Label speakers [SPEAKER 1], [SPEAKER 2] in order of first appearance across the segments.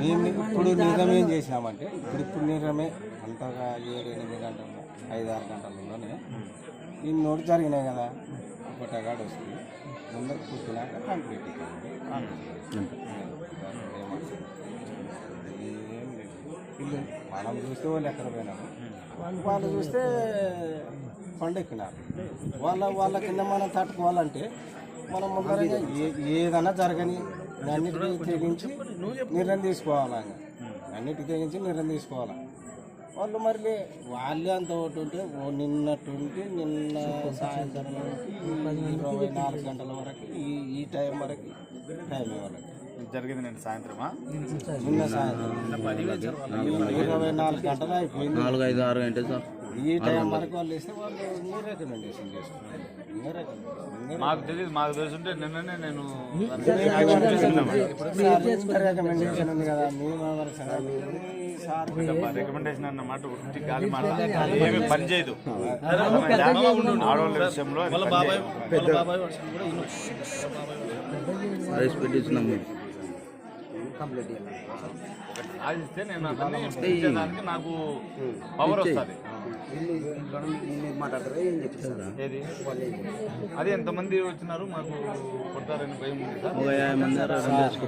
[SPEAKER 1] మేము ఇప్పుడు నిజమేం చేసినామంటే ఇప్పుడు ఇప్పుడు నిజమే అంతగా ఏడు ఎనిమిది గంటలు ఐదు ఆరు గంటలలోనే నేను నోటి జరిగినాయి కదా ఒకటగాడు వస్తుంది. ముందర కూర్చున్నాక కాంక్రీట్ ఇల్లు మనం చూస్తే వాళ్ళు ఎక్కడ పోయినాము వాళ్ళు చూస్తే కొండెక్కినారు వాళ్ళ వాళ్ళ కింద మనం తట్టుకోవాలంటే మనం ముందర ఏ ఏదైనా జరగని అన్నిటికీ తెగించి నిర్ణయం తీసుకోవాలా అన్నిటికీ తెగించి నిర్ణయం తీసుకోవాలా? వాళ్ళు మరి వాళ్ళే అంత ఒకటి ఉంటే ఓ నిన్నట్టుండి నిన్న సాయంత్రం ఇరవై నాలుగు గంటల వరకు ఈ ఈ టైం వరకు టైం వాళ్ళకి
[SPEAKER 2] ఇది జరిగింది నేను సాయంత్రమా?
[SPEAKER 1] నిన్న సాయంత్రం. ఇరవై నాలుగు గంటలు అయిపోయింది.
[SPEAKER 3] నాలుగు ఐదు ఆరు గంటలు సార్.
[SPEAKER 1] ఈ టైం వరకు వాళ్ళు ఇస్తే వాళ్ళు ఇంకా రికమెండేషన్ చేసుకున్నారు
[SPEAKER 2] మాకు తెలియదు మాకు తెలుసుంటే నిన్ననే నేను
[SPEAKER 1] రికమెండేషన్ ఉంది. కదా మీ
[SPEAKER 2] రికమెండేషన్ అన్న మాట ఉట్టి గాలి మాట ఏమి పని చేయదు. ఆడవాళ్ళ విషయంలో ఆశిస్తే నేను నాకు పవర్ వస్తుంది. అది ఎంతమంది వచ్చినారు? మాకు కొట్టారని భయం ఉంది సార్
[SPEAKER 3] ఒక యాభై మంది అరవై వేసుకో.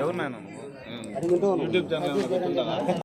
[SPEAKER 2] ఎవరు నేను యూట్యూబ్ ఛానల్